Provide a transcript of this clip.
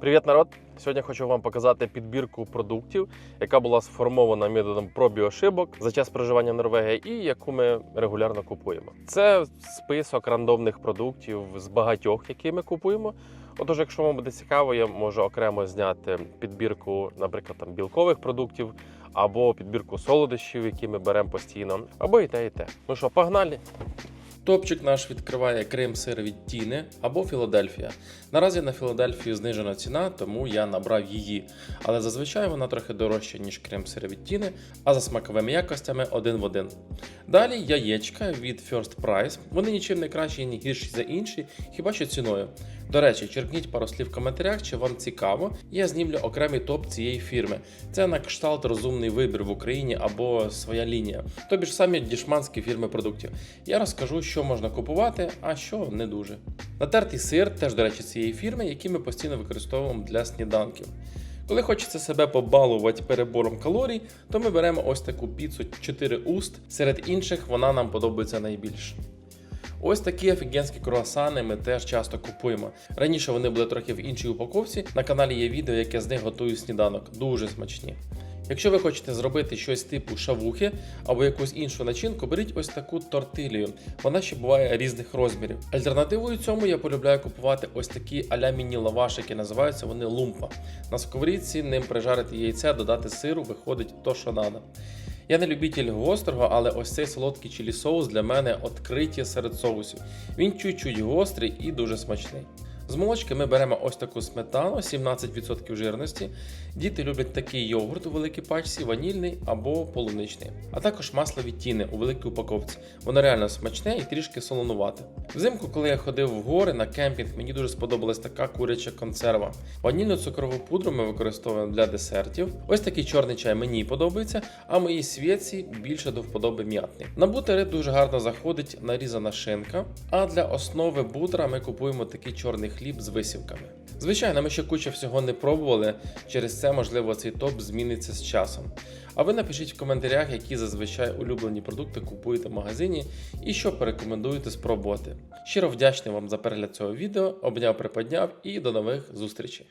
Привіт, народ! Сьогодні хочу вам показати підбірку продуктів, яка була сформована методом проб і ошибок за час проживання Норвегії і яку ми регулярно купуємо. Це список рандомних продуктів з багатьох, які ми купуємо. Отож, якщо вам буде цікаво, я можу окремо зняти підбірку, наприклад, там білкових продуктів або підбірку солодощів, які ми беремо постійно, або і те, і те. Ну що, погнали! Топчик наш відкриває крем-сир від Тіни або Філадельфія. Наразі на Філадельфію знижена ціна, тому я набрав її. Але зазвичай вона трохи дорожча, ніж крем-сир від Тіни, а за смаковими якостями один в один. Далі яєчка від First Price. Вони нічим не кращі, ні гірші за інші, хіба що ціною. До речі, черкніть пару слів в коментарях, чи вам цікаво. Я знімлю окремий топ цієї фірми. Це на кшталт розумний вибір в Україні або своя лінія. Тобі ж самі дішманські фірми продуктів. Я розкажу, що можна купувати, а що не дуже. Натертий сир, теж, до речі, цієї фірми, який ми постійно використовуємо для сніданків. Коли хочеться себе побалувати перебором калорій, то ми беремо ось таку піцу 4 уст. Серед інших вона нам подобається найбільше. Ось такі офігенські круасани ми теж часто купуємо. Раніше вони були трохи в іншій упаковці. На каналі є відео, яке з них готую сніданок. Дуже смачні. Якщо ви хочете зробити щось типу шавухи або якусь іншу начинку, беріть ось таку тортилію. Вона ще буває різних розмірів. Альтернативою цьому я полюбляю купувати ось такі аля міні-лавашики, називаються вони лумпа. На сковорідці ним прижарити яйця, додати сиру, виходить то, що треба. Я не любитель гострого, але ось цей солодкий чилі соус для мене відкриття серед соусів. Він чуть-чуть гострий і дуже смачний. З молочки ми беремо ось таку сметану, 17% жирності. Діти люблять такий йогурт у великій пачці, ванільний або полуничний, а також масло від тіни у великій упаковці. Воно реально смачне і трішки солонувате. Взимку, коли я ходив в гори на кемпінг, мені дуже сподобалась така куряча консерва. Ванільну цукрову пудру ми використовуємо для десертів. Ось такий чорний чай мені подобається, а моїй свєці більше до вподоби м'ятний. На бутери дуже гарно заходить нарізана шинка, а для основи бутера ми купуємо такий чорний хліб з висівками. Звичайно, ми ще куча всього не пробували, через це, можливо, цей топ зміниться з часом. А ви напишіть в коментарях, які зазвичай улюблені продукти купуєте в магазині і що порекомендуєте спробувати. Щиро вдячний вам за перегляд цього відео, обняв, приподняв і до нових зустрічей!